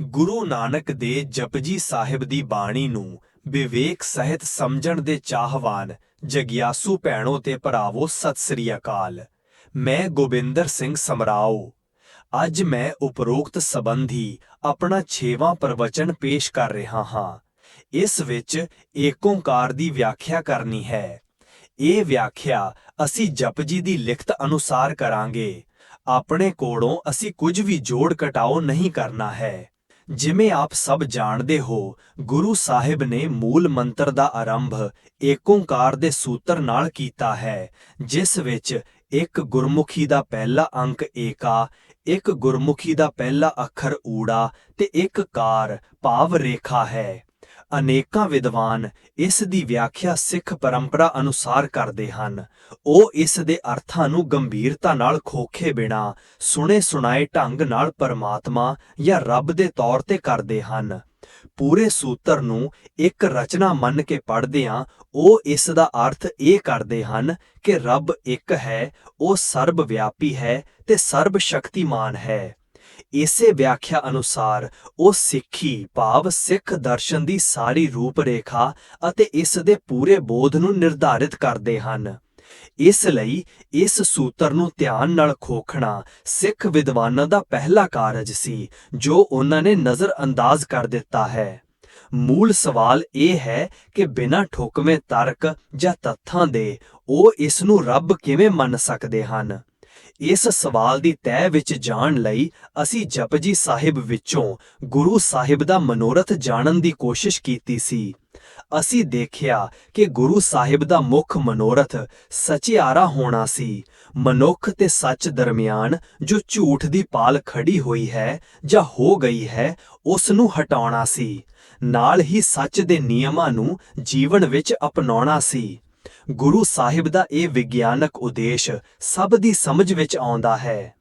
ਗੁਰੂ ਨਾਨਕ ਦੇ ਜਪਜੀ ਸਾਹਿਬ ਦੀ ਬਾਣੀ ਨੂੰ ਵਿਵੇਕ ਸਹਿਤ ਸਮਝਣ ਦੇ ਚਾਹਵਾਨ ਜਗਿਆਸੂ ਭੈਣੋ ਤੇ ਭਰਾਵੋ, ਸਤਿ ਸ੍ਰੀ ਅਕਾਲ। ਮੈਂ ਗੋਬਿੰਦਰ ਸਿੰਘ ਸਮਰਾਓ। ਅੱਜ ਮੈਂ ਉਪਰੋਕਤ ਸੰਬੰਧੀ ਆਪਣਾ 6ਵਾਂ ਪ੍ਰਵਚਨ ਪੇਸ਼ ਕਰ ਰਿਹਾ ਹਾਂ। ਇਸ ਵਿੱਚ ਏਕ ਓੰਕਾਰ ਦੀ ਵਿਆਖਿਆ ਕਰਨੀ ਹੈ। ਇਹ ਵਿਆਖਿਆ ਅਸੀਂ ਜਪਜੀ ਦੀ ਲਿਖਤ ਅਨੁਸਾਰ ਕਰਾਂਗੇ। ਆਪਣੇ ਕੋਲੋਂ ਅਸੀਂ ਕੁਝ ਵੀ ਜੋੜ ਘਟਾਓ ਨਹੀਂ ਕਰਨਾ ਹੈ। ਜਿਵੇਂ ਆਪ ਸਭ ਜਾਣਦੇ ਹੋ, ਗੁਰੂ ਸਾਹਿਬ ਨੇ ਮੂਲ ਮੰਤਰ ਦਾ ਆਰੰਭ ਏਕ ਓੰਕਾਰ ਦੇ ਸੂਤਰ ਨਾਲ ਕੀਤਾ ਹੈ, ਜਿਸ ਵਿੱਚ ਇੱਕ ਗੁਰਮੁਖੀ ਦਾ ਪਹਿਲਾ ਅੰਕ ਏਕਾ, ਇੱਕ ਗੁਰਮੁਖੀ ਦਾ ਪਹਿਲਾ ਅੱਖਰ ਊੜਾ ਤੇ ਇੱਕ ਕਾਰ ਭਾਵ ਰੇਖਾ ਹੈ। ਅਨੇਕਾਂ ਵਿਦਵਾਨ ਇਸ ਦੀ ਵਿਆਖਿਆ ਸਿੱਖ ਪਰੰਪਰਾ ਅਨੁਸਾਰ ਕਰਦੇ ਹਨ। ਉਹ ਇਸ ਦੇ ਅਰਥਾਂ ਨੂੰ ਗੰਭੀਰਤਾ ਨਾਲ ਖੋਖੇ ਬਿਨਾ, ਸੁਣੇ ਸੁਣਾਏ ਢੰਗ ਨਾਲ ਪਰਮਾਤਮਾ ਜਾਂ ਰੱਬ ਦੇ ਤੌਰ ਤੇ ਕਰਦੇ ਹਨ। ਪੂਰੇ ਸੂਤਰ ਨੂੰ ਇੱਕ ਰਚਨਾ ਮੰਨ ਕੇ ਪੜ੍ਹਦਿਆਂ, ਉਹ ਇਸ ਦਾ ਅਰਥ ਇਹ ਕਰਦੇ ਹਨ ਕਿ ਰੱਬ ਇੱਕ ਹੈ, ਉਹ ਸਰਬ ਵਿਆਪੀ ਹੈ ਤੇ ਸਰਬ ਸ਼ਕਤੀਮਾਨ ਹੈ। ਇਸੇ ਵਿਆਖਿਆ ਅਨੁਸਾਰ ਉਹ ਸਿੱਖੀ ਭਾਵ ਸਿੱਖ ਦਰਸ਼ਨ ਦੀ ਸਾਰੀ ਰੂਪ ਰੇਖਾ ਅਤੇ ਇਸ ਦੇ ਪੂਰੇ ਬੋਧ ਨੂੰ ਨਿਰਧਾਰਿਤ ਕਰਦੇ ਹਨ। ਇਸ ਲਈ ਇਸ ਸੂਤਰ ਨੂੰ ਧਿਆਨ ਨਾਲ ਖੋਖਣਾ ਸਿੱਖ ਵਿਦਵਾਨਾਂ ਦਾ ਪਹਿਲਾ ਕਾਰਜ ਸੀ, ਜੋ ਉਹਨਾਂ ਨੇ ਨਜ਼ਰ ਅੰਦਾਜ਼ ਕਰ ਦਿੱਤਾ ਹੈ। ਮੂਲ ਸਵਾਲ ਇਹ ਹੈ ਕਿ ਬਿਨਾਂ ਠੋਕਵੇਂ ਤਰਕ ਜਾਂ ਤੱਥਾਂ ਦੇ ਉਹ ਇਸ ਨੂੰ ਰੱਬ ਕਿਵੇਂ ਮੰਨ ਸਕਦੇ ਹਨ? ਇਸ ਸਵਾਲ ਦੀ ਤਹਿ ਵਿੱਚ ਜਾਣ ਲਈ ਅਸੀਂ ਜਪਜੀ ਸਾਹਿਬ ਵਿੱਚੋਂ ਗੁਰੂ ਸਾਹਿਬ ਦਾ ਮਨੋਰਥ ਜਾਣਨ ਦੀ ਕੋਸ਼ਿਸ਼ ਕੀਤੀ ਸੀ। ਅਸੀਂ ਦੇਖਿਆ ਕਿ ਗੁਰੂ ਸਾਹਿਬ ਦਾ ਮੁੱਖ ਮਨੋਰਥ ਸਚਿਆਰਾ ਹੋਣਾ ਸੀ। ਮਨੁੱਖ ਤੇ ਸੱਚ ਦਰਮਿਆਨ ਜੋ ਝੂਠ ਦੀ ਪਾਲ ਖੜੀ ਹੋਈ ਹੈ ਜਾਂ ਹੋ ਗਈ ਹੈ ਉਸ ਨੂੰ ਹਟਾਉਣਾ ਸੀ। ਨਾਲ ਹੀ ਸੱਚ ਦੇ ਨਿਯਮਾਂ ਨੂੰ ਜੀਵਨ ਵਿੱਚ ਅਪਣਾਉਣਾ ਸੀ। ਗੁਰੂ ਸਾਹਿਬ ਦਾ ਇਹ ਵਿਗਿਆਨਕ ਉਦੇਸ਼ ਸਭ ਦੀ ਸਮਝ ਵਿੱਚ ਆਉਂਦਾ ਹੈ।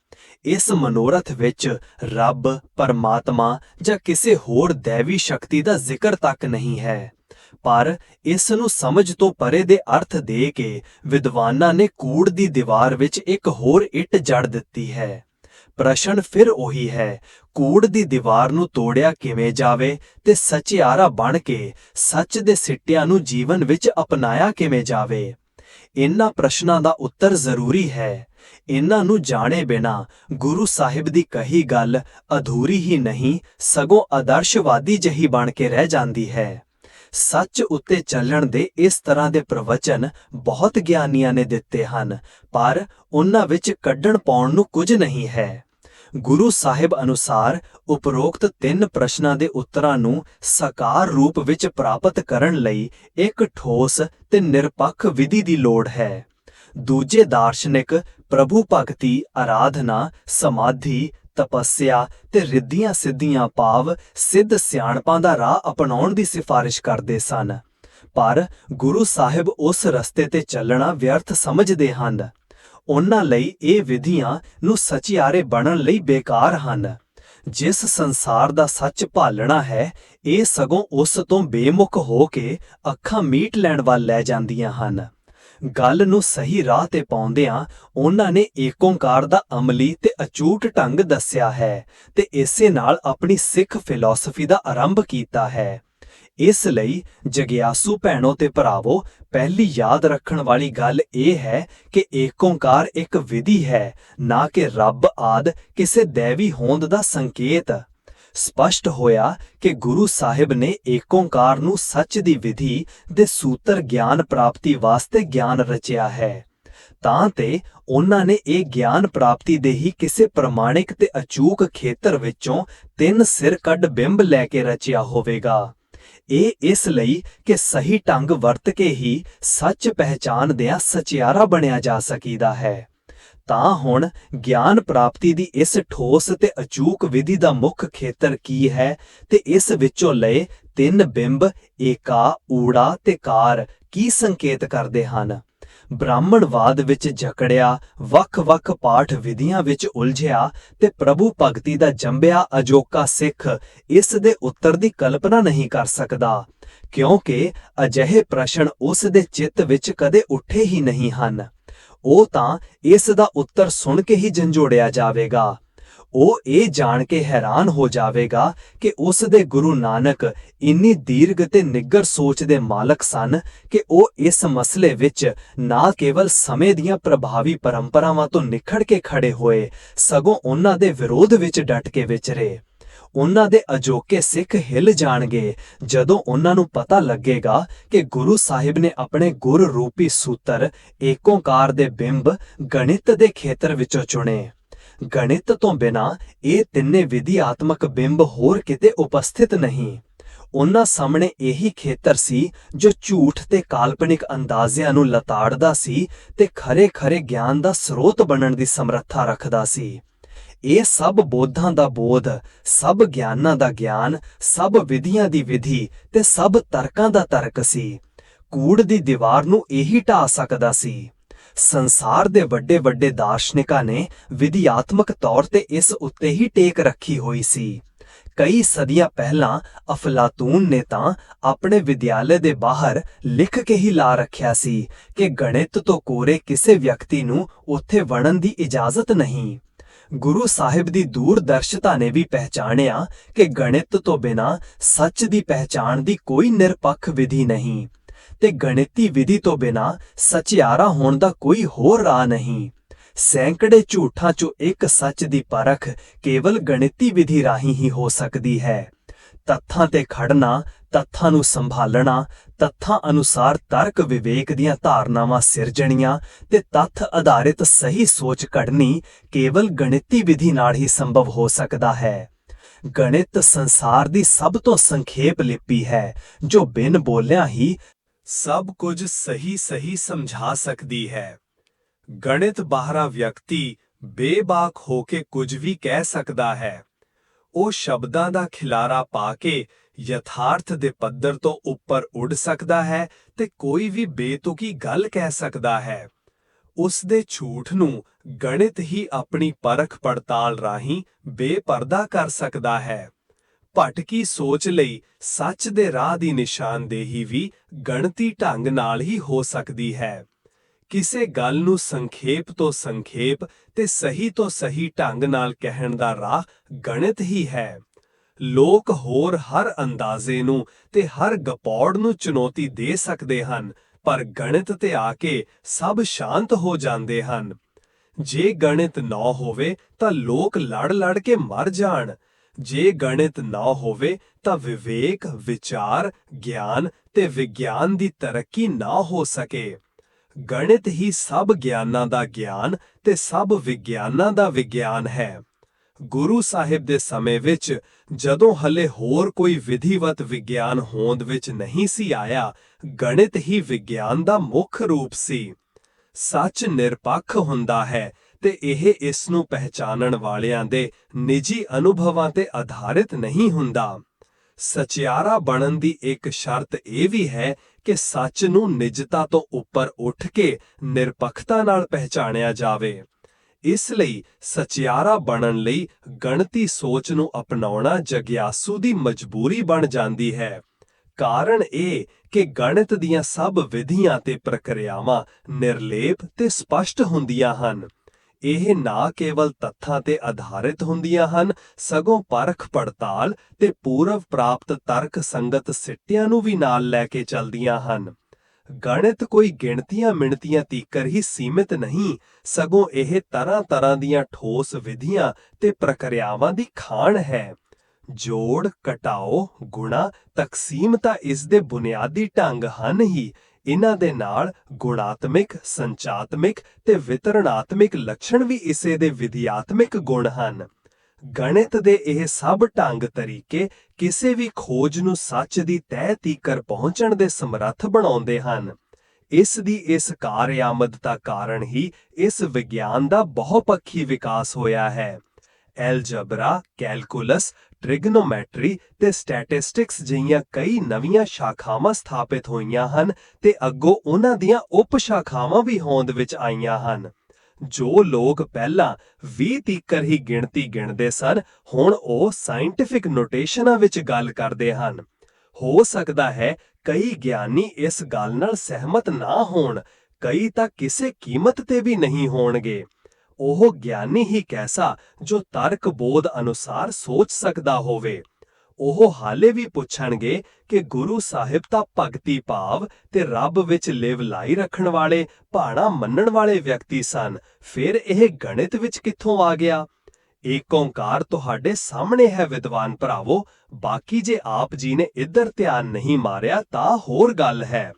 ਇਸ ਮਨੋਰਥ ਵਿੱਚ ਰੱਬ, ਪਰਮਾਤਮਾ ਜਾਂ ਕਿਸੇ ਹੋਰ ਦੇਵੀ ਸ਼ਕਤੀ ਦਾ ਜ਼ਿਕਰ ਤੱਕ ਨਹੀਂ ਹੈ। ਪਰ ਇਸ ਨੂੰ ਸਮਝ ਤੋਂ ਪਰੇ ਦੇ ਅਰਥ ਦੇ ਕੇ ਵਿਦਵਾਨਾਂ ਨੇ ਕੂੜ ਦੀ ਦੀਵਾਰ ਵਿੱਚ ਇੱਕ ਹੋਰ ਇੱਟ ਜੜ ਦਿੱਤੀ ਹੈ। ਪ੍ਰਸ਼ਨ ਫਿਰ ਉਹੀ ਹੈ, ਕੂੜ ਦੀ ਦੀਵਾਰ ਨੂੰ ਤੋੜਿਆ ਕਿਵੇਂ ਜਾਵੇ ਤੇ ਸਚਿਆਰਾ ਬਣ ਕੇ ਸੱਚ ਦੇ ਸਿੱਟਿਆਂ ਨੂੰ ਜੀਵਨ ਵਿੱਚ ਅਪਣਾਇਆ ਕਿਵੇਂ ਜਾਵੇ? ਇਹਨਾਂ ਪ੍ਰਸ਼ਨਾਂ ਦਾ ਉੱਤਰ ਜ਼ਰੂਰੀ ਹੈ। ਇਹਨਾਂ ਨੂੰ ਜਾਣੇ ਬਿਨਾ ਗੁਰੂ ਸਾਹਿਬ ਦੀ ਕਹੀ ਗੱਲ ਅਧੂਰੀ ਹੀ ਨਹੀਂ, ਸਗੋਂ ਆਦਰਸ਼ਵਾਦੀ ਜਹੀ ਬਣ ਕੇ ਰਹਿ ਜਾਂਦੀ ਹੈ। ਸੱਚ ਉੱਤੇ ਚੱਲਣ ਦੇ ਇਸ ਤਰ੍ਹਾਂ ਦੇ ਪ੍ਰਵਚਨ ਬਹੁਤ ਗਿਆਨੀਆਂ ਨੇ ਦਿੱਤੇ ਹਨ, ਪਰ ਉਹਨਾਂ ਵਿੱਚ ਕੱਢਣ ਪਾਉਣ ਨੂੰ ਕੁਝ ਨਹੀਂ ਹੈ। ਗੁਰੂ ਸਾਹਿਬ ਅਨੁਸਾਰ ਉਪਰੋਕਤ ਤਿੰਨ ਪ੍ਰਸ਼ਨਾਂ ਦੇ ਉੱਤਰਾਂ ਨੂੰ ਸਾਕਾਰ ਰੂਪ ਵਿੱਚ ਪ੍ਰਾਪਤ ਕਰਨ ਲਈ ਇੱਕ ਠੋਸ ਤੇ ਨਿਰਪੱਖ ਵਿਧੀ ਦੀ ਲੋੜ ਹੈ। ਦੂਜੇ ਦਾਰਸ਼ਨਿਕ ਪ੍ਰਭੂ ਭਗਤੀ, ਆਰਾਧਨਾ, ਸਮਾਧੀ, ਤਪੱਸਿਆ ਤੇ ਰਿੱਧੀਆਂ ਸਿੱਧੀਆਂ ਭਾਵ ਸਿੱਧ ਸਿਆਣਪਾਂ ਦਾ ਰਾਹ ਅਪਣਾਉਣ ਦੀ ਸਿਫਾਰਿਸ਼ ਕਰਦੇ ਸਨ। ਪਰ ਗੁਰੂ ਸਾਹਿਬ ਉਸ ਰਸਤੇ ਤੇ ਚੱਲਣਾ ਵਿਅਰਥ ਸਮਝਦੇ ਹਨ। ਉਹਨਾਂ ਲਈ ਇਹ ਵਿਧੀਆਂ ਨੂੰ ਸਚਿਆਰੇ ਬਣਨ ਲਈ ਬੇਕਾਰ ਹਨ। ਜਿਸ ਸੰਸਾਰ ਦਾ ਸੱਚ ਭਾਲਣਾ ਹੈ, ਇਹ ਸਗੋਂ ਉਸ ਤੋਂ ਬੇਮੁਖ ਹੋ ਕੇ ਅੱਖਾਂ ਮੀਟ ਲੈਣ ਵੱਲ ਲੈ ਜਾਂਦੀਆਂ ਹਨ। ਗੱਲ ਨੂੰ ਸਹੀ ਰਾਹ ਤੇ ਪਾਉਂਦਿਆਂ ਉਹਨਾਂ ਨੇ ਏਕੋਂਕਾਰ ਦਾ ਅਮਲੀ ਤੇ ਅਚੂਟ ਢੰਗ ਦੱਸਿਆ ਹੈ ਤੇ ਇਸੇ ਨਾਲ ਆਪਣੀ ਸਿੱਖ ਫਿਲਾਸਫੀ ਦਾ ਆਰੰਭ ਕੀਤਾ ਹੈ। ਇਸ ਲਈ ਜਗਿਆਸੂ ਭੈਣੋ ਤੇ ਭਰਾਵੋ, ਪਹਿਲੀ ਯਾਦ ਰੱਖਣ ਵਾਲੀ ਗੱਲ ਇਹ ਹੈ ਕਿ ਏਕ ਇੱਕ ਵਿਧੀ ਹੈ, ਨਾ ਕਿ ਰੱਬ ਆਦ ਕਿਸੇ ਦੇਵੀ ਹੋਂਦ ਦਾ ਸੰਕੇਤ। ਸਪਸ਼ਟ ਹੋਇਆ ਕਿ ਗੁਰੂ ਸਾਹਿਬ ਨੇ ਏਕ ਨੂੰ ਸੱਚ ਦੀ ਵਿਧੀ ਦੇ ਸੂਤਰ ਗਿਆਨ ਪ੍ਰਾਪਤੀ ਵਾਸਤੇ ਗਿਆਨ ਰਚਿਆ ਹੈ। ਤਾਂ ਤੇ ਉਹਨਾਂ ਨੇ ਇਹ ਗਿਆਨ ਪ੍ਰਾਪਤੀ ਦੇ ਹੀ ਕਿਸੇ ਪ੍ਰਮਾਣਿਕ ਤੇ ਅਚੂਕ ਖੇਤਰ ਵਿੱਚੋਂ ਤਿੰਨ ਸਿਰ ਕੱਢ ਬਿੰਬ ਲੈ ਕੇ ਰਚਿਆ ਹੋਵੇਗਾ। ਇਹ ਇਸ ਲਈ ਕਿ ਸਹੀ ਢੰਗ ਵਰਤ ਕੇ ਹੀ ਸੱਚ ਪਹਿਚਾਨਦਿਆਂ ਸਚਿਆਰਾ ਬਣਿਆ ਜਾ ਸਕੀਦਾ ਹੈ। ਤਾਂ ਹੁਣ ਗਿਆਨ ਪ੍ਰਾਪਤੀ ਦੀ ਇਸ ਠੋਸ ਤੇ ਅਚੂਕ ਵਿਧੀ ਦਾ ਮੁੱਖ ਖੇਤਰ ਕੀ ਹੈ ਤੇ ਇਸ ਵਿੱਚੋਂ ਲਏ ਤਿੰਨ ਬਿੰਬ ਏਕਾ, ਊੜਾ ਤੇ ਕਾਰ ਕੀ ਸੰਕੇਤ ਕਰਦੇ ਹਨ? ਬ੍ਰਾਹਮਣਵਾਦ ਵਿੱਚ ਜਕੜਿਆ, ਵੱਖ-ਵੱਖ ਪਾਠ ਵਿਧੀਆਂ ਵਿੱਚ ਉਲਝਿਆ ਤੇ ਪ੍ਰਭੂ ਭਗਤੀ ਦਾ ਜੰਬਿਆ ਅਜੋਕਾ ਸਿੱਖ ਇਸ ਦੇ ਉੱਤਰ ਦੀ ਕਲਪਨਾ ਨਹੀਂ ਕਰ ਸਕਦਾ, ਕਿਉਂਕਿ ਅਜਿਹੇ ਪ੍ਰਸ਼ਨ ਉਸ ਦੇ ਚਿੱਤ ਵਿੱਚ ਕਦੇ ਉੱਠੇ ਹੀ ਨਹੀਂ ਹਨ। ਉਹ ਤਾਂ ਇਸ ਦਾ ਉੱਤਰ ਸੁਣ ਕੇ ਹੀ ਝੰਜੋੜਿਆ ਜਾਵੇਗਾ। ਉਹ ਇਹ ਜਾਣ ਕੇ ਹੈਰਾਨ ਹੋ ਜਾਵੇਗਾ ਕਿ ਉਸ ਦੇ ਗੁਰੂ ਨਾਨਕ ਇੰਨੀ ਦੀਰਘ ਤੇ ਨਿੱਗਰ ਸੋਚ ਦੇ ਮਾਲਕ ਸਨ ਕਿ ਉਹ ਇਸ ਮਸਲੇ ਵਿੱਚ ਨਾ ਕੇਵਲ ਸਮੇਂ ਦੀਆਂ ਪ੍ਰਭਾਵੀ ਪਰੰਪਰਾਵਾਂ ਤੋਂ ਨਿਖੜ ਕੇ ਖੜੇ ਹੋਏ, ਸਗੋਂ ਉਹਨਾਂ ਦੇ ਵਿਰੋਧ ਵਿੱਚ ਡਟ ਕੇ ਵਿਚਰੇ ਉਹਨਾਂ ਦੇ ਅਜੋਕੇ ਸਿੱਖ ਹਿੱਲ ਜਾਣਗੇ, ਜਦੋਂ ਉਹਨਾਂ ਨੂੰ ਪਤਾ ਲੱਗੇਗਾ ਕਿ ਗੁਰੂ ਸਾਹਿਬ ਨੇ ਆਪਣੇ ਗੁਰ ਰੂਪੀ ਸੂਤਰ ਏਕੋਕਾਰ ਦੇ ਬਿੰਬ ਗਣਿਤ ਦੇ ਖੇਤਰ ਵਿੱਚੋਂ ਚੁਣੇ। ਗਣਿਤ ਤੋਂ ਬਿਨਾ ਇਹ ਤਿੰਨੇ ਵਿਧਿਆਤਮਕ ਬਿੰਬ ਹੋਰ ਕਿਤੇ ਉਪਸਥਿਤ ਨਹੀਂ। ਉਹਨਾਂ ਸਾਹਮਣੇ ਇਹੀ ਖੇਤਰ ਸੀ ਜੋ ਝੂਠ ਤੇ ਕਾਲਪਨਿਕ ਅੰਦਾਜ਼ਿਆਂ ਨੂੰ ਲਤਾੜਦਾ ਸੀ ਤੇ ਖਰੇ-ਖਰੇ ਗਿਆਨ ਦਾ ਸਰੋਤ ਬਣਨ ਦੀ ਸਮਰੱਥਾ ਰੱਖਦਾ ਸੀ। ਇਹ ਸਭ ਬੋਧਾਂ ਦਾ ਬੋਧ, ਸਭ ਗਿਆਨਾਂ ਦਾ ਗਿਆਨ, ਸਭ ਵਿਧੀਆਂ ਦੀ ਵਿਧੀ ਤੇ ਸਭ ਤਰਕਾਂ ਦਾ ਤਰਕ ਸੀ। ਕੂੜ ਦੀ ਦੀਵਾਰ ਨੂੰ ਇਹੀ ਢਾ ਸਕਦਾ ਸੀ। ਸੰਸਾਰ ਦੇ ਵੱਡੇ ਵੱਡੇ ਦਾਰਸ਼ਨਿਕਾਂ ਨੇ ਵਿਧਿਆਤਮਕ ਤੌਰ ਤੇ ਇਸ ਉੱਤੇ ਹੀ ਟੇਕ ਰੱਖੀ ਹੋਈ ਸੀ। ਕਈ ਸਦੀਆਂ ਪਹਿਲਾਂ ਅਫਲਾਤੂਨ ਨੇ ਤਾਂ ਆਪਣੇ ਵਿਦਿਆਲੇ ਦੇ ਬਾਹਰ ਲਿਖ ਕੇ ਹੀ ਲਾ ਰੱਖਿਆ ਸੀ ਕਿ ਗਣਿਤ ਤੋਂ ਕੋਰੇ ਕਿਸੇ ਵਿਅਕਤੀ ਨੂੰ ਉੱਥੇ ਵੜਨ ਦੀ ਇਜਾਜ਼ਤ ਨਹੀਂ। ਗੁਰੂ ਸਾਹਿਬ ਦੀ ਦੂਰਦਰਸ਼ਤਾ ਨੇ ਵੀ ਪਹਿਚਾਣਿਆ ਕਿ ਗਣਿਤ ਤੋਂ ਬਿਨਾ ਸੱਚ ਦੀ ਪਹਿਚਾਣ ਦੀ ਕੋਈ ਨਿਰਪੱਖ ਵਿਧੀ ਨਹੀਂ। ਤੇ ਗਣਿਤੀ ਵਿਧੀ ਤੋਂ ਬਿਨਾ ਸਚਿਆਰਾ ਹੋਣ ਦਾ ਕੋਈ ਹੋਰ ਰਾਹ ਨਹੀਂ। ਸੈਂਕੜੇ ਝੂਠਾਂ ਚੋਂ ਇੱਕ ਸੱਚ ਦੀ ਪਰਖ ਕੇਵਲ ਗਣਿਤੀ ਵਿਧੀ ਰਾਹੀਂ ਹੀ ਹੋ ਸਕਦੀ ਹੈ। ਤੱਥਾਂ ਤੇ ਖੜਨਾ, ਤੱਥਾਂ ਨੂੰ ਸੰਭਾਲਣਾ, ਤੱਥਾਂ ਅਨੁਸਾਰ ਤਰਕ ਵਿਵੇਕ ਦੀਆਂ ਧਾਰਨਾਵਾਂ ਸਿਰਜਣੀਆਂ ਤੇ ਤੱਥ ਆਧਾਰਿਤ ਸਹੀ ਸੋਚ ਘੜਨੀ ਕੇਵਲ ਗਣਿਤੀ ਵਿਧੀ ਨਾਲ ਹੀ ਸੰਭਵ ਹੋ ਸਕਦਾ ਹੈ। ਗਣਿਤ ਸੰਸਾਰ ਦੀ ਸਭ ਤੋਂ ਸੰਖੇਪ ਲਿਪੀ ਹੈ, ਜੋ ਬਿਨ ਬੋਲਿਆਂ ਹੀ ਸਭ ਕੁਝ ਸਹੀ ਸਹੀ ਸਮਝਾ ਸਕਦੀ ਹੈ। ਗਣਿਤ ਬਾਹਰਾ ਵਿਅਕਤੀ ਬੇਬਾਕ ਹੋ ਕੇ ਕੁਝ ਵੀ ਕਹਿ ਸਕਦਾ ਹੈ। ਉਹ ਸ਼ਬਦਾਂ ਦਾ ਖਿਲਾਰਾ ਪਾ ਕੇ ਯਥਾਰਥ ਦੇ ਪੱਧਰ ਤੋਂ ਉੱਪਰ ਉੱਡ ਸਕਦਾ ਹੈ ਤੇ ਕੋਈ ਵੀ ਬੇਤੁਕੀ ਗੱਲ ਕਹਿ ਸਕਦਾ ਹੈ। ਉਸ ਦੇ ਝੂਠ ਨੂੰ ਗਣਿਤ ਹੀ ਆਪਣੀ ਪਰਖ ਪੜਤਾਲ ਰਾਹੀਂ ਬੇਪਰਦਾ ਕਰ ਸਕਦਾ ਹੈ। ਭਟਕੀ ਸੋਚ ਲਈ ਸੱਚ ਦੇ ਰਾਹ ਦੀ ਨਿਸ਼ਾਨਦੇਹੀ ਵੀ ਗਣਤੀ ਢੰਗ ਨਾਲ ਹੀ ਹੋ ਸਕਦੀ ਹੈ। ਕਿਸੇ ਗੱਲ ਨੂੰ ਸੰਖੇਪ ਤੋਂ ਸੰਖੇਪ ਤੇ ਸਹੀ ਤੋਂ ਸਹੀ ਢੰਗ ਨਾਲ ਕਹਿਣ ਦਾ ਰਾਹ ਗਣਿਤ ਹੀ ਹੈ। ਲੋਕ ਹੋਰ ਹਰ ਅੰਦਾਜ਼ੇ ਨੂੰ ਤੇ ਹਰ ਗਪੌੜ ਨੂੰ ਚੁਣੌਤੀ ਦੇ ਸਕਦੇ ਹਨ, ਪਰ ਗਣਿਤ ਤੇ ਆ ਕੇ ਸਭ ਸ਼ਾਂਤ ਹੋ ਜਾਂਦੇ ਹਨ। ਜੇ ਗਣਿਤ ਨਾ ਹੋਵੇ ਤਾਂ ਲੋਕ ਲੜ ਲੜ ਕੇ ਮਰ ਜਾਣ। ਜੇ ਗਣਿਤ ਨਾ ਹੋਵੇ ਤਾਂ ਵਿਵੇਕ, ਵਿਚਾਰ, ਗਿਆਨ ਤੇ ਵਿਗਿਆਨ ਦੀ ਤਰੱਕੀ ਨਾ ਹੋ ਸਕੇ। ਗਣਿਤ ਹੀ ਸਭ ਗਿਆਨਾਂ ਦਾ ਗਿਆਨ ਤੇ ਸਭ ਵਿਗਿਆਨਾਂ ਦਾ ਵਿਗਿਆਨ ਹੈ। ਗੁਰੂ ਸਾਹਿਬ ਦੇ ਸਮੇਂ ਵਿੱਚ ਜਦੋਂ ਹਲੇ ਹੋਰ ਕੋਈ ਵਿਧੀਵਤ ਵਿਗਿਆਨ ਹੋਂਦ ਵਿੱਚ ਨਹੀਂ ਸੀ ਆਇਆ, ਗਣਿਤ ਹੀ ਵਿਗਿਆਨ ਦਾ ਮੁੱਖ ਰੂਪ ਸੀ। ਸੱਚ ਨਿਰਪੱਖ ਹੁੰਦਾ ਹੈ ਤੇ ਇਹ ਇਸ ਨੂੰ ਪਹਿਚਾਨਣ ਵਾਲਿਆਂ ਦੇ ਨਿੱਜੀ ਅਨੁਭਵਾਂ ਤੇ ਆਧਾਰਿਤ ਨਹੀਂ ਹੁੰਦਾ। ਸਚਿਆਰਾ ਬਣਨ ਦੀ ਇੱਕ ਸ਼ਰਤ ਇਹ ਵੀ ਹੈ ਕਿ ਸੱਚ ਨੂੰ ਨਿਜਤਾ ਤੋਂ ਉੱਪਰ ਉੱਠ ਕੇ ਨਿਰਪੱਖਤਾ ਨਾਲ ਪਹਿਚਾਣਿਆ ਜਾਵੇ। ਇਸ ਲਈ ਸਚਿਆਰਾ ਬਣਨ ਲਈ ਗਣਤੀ ਸੋਚ ਨੂੰ ਅਪਣਾਉਣਾ ਜਗਿਆਸੂ ਦੀ ਮਜਬੂਰੀ ਬਣ ਜਾਂਦੀ ਹੈ। ਕਾਰਨ ਇਹ ਕਿ ਗਣਿਤ ਦੀਆਂ ਸਭ ਵਿਧੀਆਂ ਤੇ ਪ੍ਰਕਿਰਿਆਵਾਂ ਨਿਰਲੇਪ ਤੇ ਸਪਸ਼ਟ ਹੁੰਦੀਆਂ ਹਨ। ਇਹ ਨਾ ਕੇਵਲ ਤੱਥਾਂ ਤੇ ਆਧਾਰਿਤ ਹੁੰਦੀਆਂ ਹਨ, ਸਗੋਂ ਪਰਖ ਪੜਤਾਲ ਤੇ ਪੂਰਵ ਪ੍ਰਾਪਤ ਤਰਕ ਸੰਗਤ ਸਿੱਟਿਆਂ ਨੂੰ ਵੀ ਨਾਲ ਲੈ ਕੇ ਚੱਲਦੀਆਂ ਹਨ। ਗਣਿਤ ਕੋਈ ਗਿਣਤੀਆਂ ਮਿਣਤੀਆਂ ਤੀਕਰ ਹੀ ਸੀਮਿਤ ਨਹੀਂ, ਸਗੋਂ ਇਹ ਤਰ੍ਹਾਂ ਤਰ੍ਹਾਂ ਦੀਆਂ ਠੋਸ ਵਿਧੀਆਂ ਤੇ ਪ੍ਰਕਿਰਿਆਵਾਂ ਦੀ ਖਾਣ ਹੈ। ਜੋੜ ਘਟਾਓ ਗੁਣਾ ਤਕਸੀਮ ਤਾਂ ਇਸ ਦੇ ਬੁਨਿਆਦੀ ਢੰਗ ਹਨ ਹੀ। ਇਹਨਾਂ ਦੇ ਨਾਲ ਗੁਣਾਤਮਿਕ, ਸੰਚਾਤਮਿਕ ਤੇ ਵਿਤਰਣਾਤਮਿਕ ਲੱਛਣ ਵੀ ਇਸੇ ਦੇ ਵਿਧਿਆਤਮਿਕ ਗੁਣ ਹਨ। ਗਣਿਤ ਦੇ ਇਹ ਸਭ ਢੰਗ ਤਰੀਕੇ ਕਿਸੇ ਵੀ ਖੋਜ ਨੂੰ ਸੱਚ ਦੀ ਤਹਿ ਤੀਕਰ ਪਹੁੰਚਣ ਦੇ ਸਮਰੱਥ ਬਣਾਉਂਦੇ ਹਨ। ਇਸ ਦੀ ਇਸ ਕਾਰਿਆਮਦ ਦਾ ਕਾਰਨ ਹੀ ਇਸ ਵਿਗਿਆਨ ਦਾ ਬਹੁਪੱਖੀ ਵਿਕਾਸ ਹੋਇਆ ਹੈ। ਐਲਜਬਰਾ, ਕੈਲਕੂਲਸ ਟ੍ਰਿਗਨੋਮੈਟਰੀ ਤੇ ਸਟੈਟਿਸਟਿਕਸ ਜਿਹੀਆਂ ਕਈ ਨਵੀਆਂ ਸ਼ਾਖਾਵਾਂ ਸਥਾਪਿਤ ਹੋਈਆਂ ਹਨ ਤੇ ਅੱਗੋਂ ਉਹਨਾਂ ਦੀਆਂ ਉਪ ਸ਼ਾਖਾਵਾਂ ਵੀ ਹੋਂਦ ਵਿੱਚ ਆਈਆਂ ਹਨ। ਜੋ ਲੋਕ ਪਹਿਲਾਂ 20 ਤੀਕਰ ਹੀ ਗਿਣਤੀ ਗਿਣਦੇ ਸਨ, ਹੁਣ ਉਹ ਸਾਇੰਟਿਫਿਕ ਨੋਟੇਸ਼ਨਾਂ ਵਿੱਚ ਗੱਲ ਕਰਦੇ ਹਨ। ਹੋ ਸਕਦਾ ਹੈ ਕਈ ਗਿਆਨੀ ਇਸ ਗੱਲ ਨਾਲ ਸਹਿਮਤ ਨਾ ਹੋਣ, ਕਈ ਤਾਂ ਕਿਸੇ ਕੀਮਤ ਤੇ ਵੀ ਨਹੀਂ ਹੋਣਗੇ। ਉਹ ਗਿਆਨੀ ਹੀ ਕੈਸਾ ਜੋ ਤਰਕ ਬੋਧ ਅਨੁਸਾਰ ਸੋਚ ਸਕਦਾ ਹੋਵੇ। ਉਹ ਹਾਲੇ ਵੀ ਪੁੱਛਣਗੇ ਕਿ ਗੁਰੂ ਸਾਹਿਬ ਤਾਂ ਭਗਤੀ ਭਾਵ ਤੇ ਰੱਬ ਵਿੱਚ ਲਿਵ ਲਾਈ ਰੱਖਣ ਵਾਲੇ, ਭਾਣਾ ਮੰਨਣ ਵਾਲੇ ਵਿਅਕਤੀ ਸਨ। ਫਿਰ ਇਹ ਗਣਿਤ ਵਿੱਚ ਕਿੱਥੋਂ ਆ ਗਿਆ? ਏਕ ਓੰਕਾਰ ਤੁਹਾਡੇ ਸਾਹਮਣੇ ਹੈ ਵਿਦਵਾਨ ਭਰਾਵੋ, ਬਾਕੀ ਜੇ ਆਪ ਜੀ ਨੇ ਇੱਧਰ ਧਿਆਨ ਨਹੀਂ ਮਾਰਿਆ ਤਾਂ ਹੋਰ ਗੱਲ ਹੈ।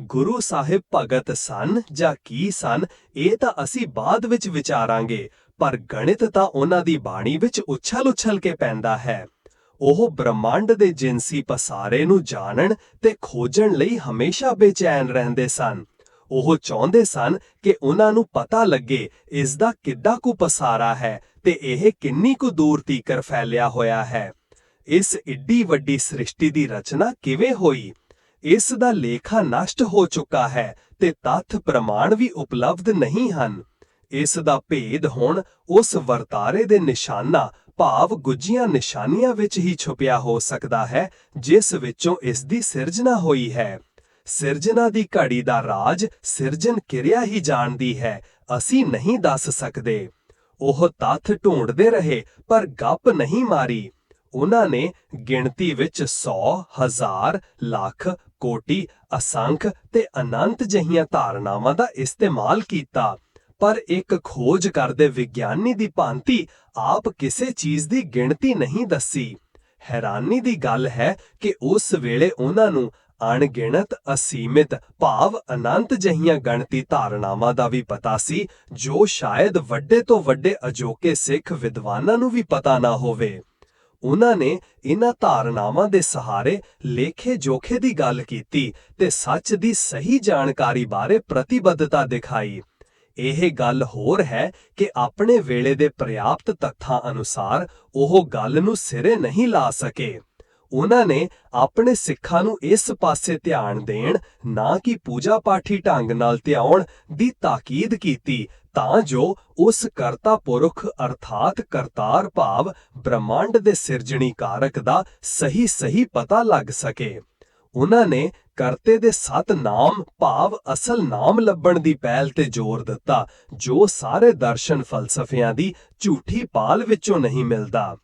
ਗੁਰੂ ਸਾਹਿਬ ਭਗਤ ਸਨ ਜਾਂ ਕੀ ਸਨ, ਇਹ ਤਾਂ ਅਸੀਂ ਬਾਅਦ ਵਿੱਚ ਵਿਚਾਰਾਂਗੇ, ਪਰ ਗਣਿਤ ਤਾਂ ਉਹਨਾਂ ਦੀ ਬਾਣੀ ਵਿੱਚ ਉਛਲ-ਉਛਲ ਕੇ ਪੈਂਦਾ ਹੈ। ਉਹ ਬ੍ਰਹਮੰਡ ਦੇ ਜਿਨਸੀ ਪਸਾਰੇ ਨੂੰ ਜਾਣਨ ਤੇ ਖੋਜਣ ਲਈ ਹਮੇਸ਼ਾ ਬੇਚੈਨ ਰਹਿੰਦੇ ਸਨ। ਉਹ ਚਾਹੁੰਦੇ ਸਨ ਕਿ ਉਹਨਾਂ ਨੂੰ ਪਤਾ ਲੱਗੇ ਇਸ ਦਾ ਕਿੱਡਾ ਕੁ ਪਸਾਰਾ ਹੈ ਤੇ ਇਹ ਕਿੰਨੀ ਕੁ ਦੂਰ ਤੀਕਰ ਫੈਲਿਆ ਹੋਇਆ ਹੈ। ਇਸ ਏਡੀ ਵੱਡੀ ਸ੍ਰਿਸ਼ਟੀ ਦੀ ਰਚਨਾ ਕਿਵੇਂ ਹੋਈ? ਇਸ ਦਾ ਲੇਖਾ ਨਸ਼ਟ ਹੋ ਚੁੱਕਾ ਹੈ ਤੇ ਤੱਥ ਪ੍ਰਮਾਣ ਵੀ ਉਪਲਬਧ ਨਹੀਂ ਹਨ। ਇਸ ਦਾ ਭੇਦ ਹੁਣ ਉਸ ਵਰਤਾਰੇ ਦੇ ਨਿਸ਼ਾਨਾ, ਭਾਵ ਗੁੱਜੀਆਂ ਨਿਸ਼ਾਨੀਆਂ ਵਿੱਚ ਹੀ ਛੁਪਿਆ ਹੋ ਸਕਦਾ ਹੈ, ਜਿਸ ਵਿੱਚੋਂ ਇਸ ਦੀ ਸਿਰਜਣਾ ਹੋਈ ਹੈ। ਸਿਰਜਣਾ ਦੀ ਘੜੀ ਦਾ ਰਾਜ ਸਿਰਜਣ ਕਿਰਿਆ ਹੀ ਜਾਣਦੀ ਹੈ, ਅਸੀਂ ਨਹੀਂ ਦੱਸ ਸਕਦੇ। ਉਹ ਤੱਥ ਢੂੰਡਦੇ ਰਹੇ, ਪਰ ਗੱਪ ਨਹੀਂ ਮਾਰੀ। ਉਹਨਾਂ ਨੇ ਗਿਣਤੀ ਵਿੱਚ 100 ਹਜ਼ਾਰ, ਲੱਖ, ਕੋਟੀ, ਅਸੰਖ ਤੇ ਅਨੰਤ ਜਹੀਆਂ ਧਾਰਨਾਵਾਂ ਦਾ ਇਸਤੇਮਾਲ ਕੀਤਾ। ਪਰ ਇੱਕ ਖੋਜ ਕਰਦੇ ਵਿਗਿਆਨੀ ਦੀ ਭਾਂਤੀ ਆਪ ਕਿਸੇ ਚੀਜ਼ ਦੀ ਗਿਣਤੀ ਨਹੀਂ ਦੱਸੀ। ਹੈਰਾਨੀ ਦੀ ਗੱਲ ਹੈ ਕਿ ਉਸ ਵੇਲੇ ਉਹਨਾਂ ਨੂੰ ਅਣਗਿਣਤ, ਅਸੀਮਿਤ, ਭਾਵ ਅਨੰਤ ਜਹੀਆਂ ਗਣਤੀ ਧਾਰਨਾਵਾਂ ਦਾ ਵੀ ਪਤਾ ਸੀ, ਜੋ ਸ਼ਾਇਦ ਵੱਡੇ ਤੋਂ ਵੱਡੇ ਅਜੋਕੇ ਸਿੱਖ ਵਿਦਵਾਨਾਂ ਨੂੰ ਵੀ ਪਤਾ ਨਾ ਹੋਵੇ। ਉਹਨਾਂ ਨੇ ਇਹਨਾਂ ਧਾਰਨਾਵਾਂ ਦੇ ਸਹਾਰੇ ਲੇਖੇ ਜੋਖੇ ਦੀ ਗੱਲ ਕੀਤੀ ਤੇ ਸੱਚ ਦੀ ਸਹੀ ਜਾਣਕਾਰੀ ਬਾਰੇ ਪ੍ਰਤੀਬੱਧਤਾ ਦਿਖਾਈ। ਇਹ ਗੱਲ ਹੋਰ ਹੈ ਕਿ ਆਪਣੇ ਵੇਲੇ ਦੇ ਪ੍ਰਿਆਪਤ ਤੱਥਾਂ ਅਨੁਸਾਰ ਉਹ ਗੱਲ ਨੂੰ ਸਿਰੇ ਨਹੀਂ ਲਾ ਸਕੇ। ਉਹਨਾਂ ਨੇ ਆਪਣੇ ਸਿੱਖਾਂ ਨੂੰ ਇਸ ਪਾਸੇ ਧਿਆਨ ਦੇਣ, ਨਾ ਕਿ ਪੂਜਾ ਪਾਠੀ ਢੰਗ ਨਾਲ ਧਿਆਉਣ ਦੀ ਤਾਕੀਦ ਕੀਤੀ, ਤਾਂ ਜੋ ਉਸ ਕਰਤਾ ਪੁਰਖ ਅਰਥਾਤ ਕਰਤਾਰ ਭਾਵ ਬ੍ਰਹਮੰਡ ਦੇ ਸਿਰਜਣੀ ਕਾਰਕ ਦਾ ਸਹੀ ਸਹੀ ਪਤਾ ਲੱਗ ਸਕੇ। ਉਹਨਾਂ ਨੇ ਕਰਤੇ ਦੇ ਸੱਤ ਨਾਮ ਭਾਵ ਅਸਲ ਨਾਮ ਲੱਭਣ ਦੀ ਪਹਿਲ ਤੇ ਜ਼ੋਰ ਦਿੱਤਾ, ਜੋ ਸਾਰੇ ਦਰਸ਼ਨ ਫਲਸਫਿਆਂ ਦੀ ਝੂਠੀ ਪਾਲ ਵਿੱਚੋਂ ਨਹੀਂ ਮਿਲਦਾ।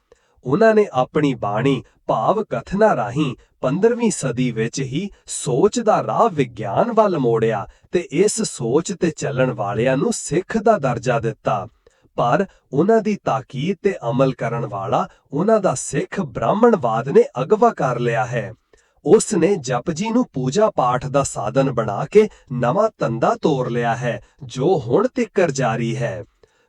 ਉਹਨਾਂ ਨੇ ਆਪਣੀ ਬਾਣੀ ਭਾਵ ਕਥਨਾ ਰਾਹੀਂ 15ਵੀਂ ਸਦੀ ਵਿੱਚ ਹੀ ਸੋਚ ਦਾ ਰਾਹ ਵਿਗਿਆਨ ਵੱਲ ਮੋੜਿਆ ਤੇ ਇਸ ਸੋਚ ਤੇ ਚੱਲਣ ਵਾਲਿਆਂ ਨੂੰ ਸਿੱਖ ਦਾ ਦਰਜਾ ਦਿੱਤਾ। ਪਰ ਉਹਨਾਂ ਦੀ ਤਾਕੀਦ ਤੇ ਅਮਲ ਕਰਨ ਵਾਲਾ ਉਹਨਾਂ ਦਾ ਸਿੱਖ ਬ੍ਰਾਹਮਣਵਾਦ ਨੇ ਅਗਵਾ ਕਰ ਲਿਆ ਹੈ। ਉਸ ਨੇ ਜਪਜੀ ਨੂੰ ਪੂਜਾ ਪਾਠ ਦਾ ਸਾਧਨ ਬਣਾ ਕੇ ਨਵਾਂ ਧੰਦਾ ਤੋਰ ਲਿਆ ਹੈ, ਜੋ ਹੁਣ ਤੱਕ ਜਾਰੀ ਹੈ।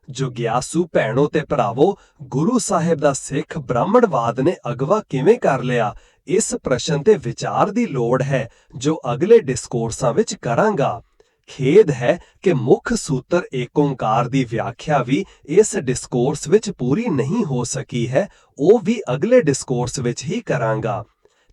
ਜੁਗਿਆਸੂ ਭੈਣੋ ਤੇ ਭਰਾਵੋ, ਗੁਰੂ ਸਾਹਿਬ ਦਾ ਸਿੱਖ ਬ੍ਰਾਹਮਣਵਾਦ ਨੇ ਅਗਵਾ ਕਿਵੇਂ ਕਰ ਲਿਆ? ਇਸ ਪ੍ਰਸ਼ਨ ਤੇ ਵਿਚਾਰ ਦੀ ਲੋੜ ਹੈ, ਜੋ ਅਗਲੇ ਡਿਸਕੋਰਸਾਂ ਵਿੱਚ ਕਰਾਂਗਾ। ਖੇਦ ਹੈ ਕਿ ਮੁੱਖ ਸੂਤਰ ਏਕ ਓੰਕਾਰ ਦੀ ਵਿਆਖਿਆ ਵੀ ਇਸ ਡਿਸਕੋਰਸ ਵਿੱਚ ਪੂਰੀ ਨਹੀਂ ਹੋ ਸਕੀ ਹੈ, ਉਹ ਵੀ ਅਗਲੇ ਡਿਸਕੋਰਸ ਵਿੱਚ ਹੀ ਕਰਾਂਗਾ।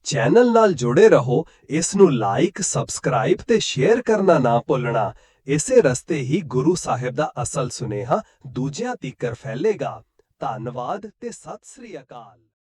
ਚੈਨਲ ਨਾਲ ਜੁੜੇ ਰਹੋ, ਇਸ ਨੂੰ ਲਾਈਕ ਸਬਸਕ੍ਰਾਈਬ ਤੇ ਸ਼ੇਅਰ ਕਰਨਾ ਨਾ ਭੁੱਲਣਾ। ਇਸੇ ਰਸਤੇ ਹੀ ਗੁਰੂ ਸਾਹਿਬ ਦਾ ਅਸਲ ਸੁਨੇਹਾ ਦੂਜਿਆਂ ਤੀਕਰ ਫੈਲੇਗਾ। ਧੰਨਵਾਦ ਤੇ ਸਤਿ ਸ੍ਰੀ ਅਕਾਲ।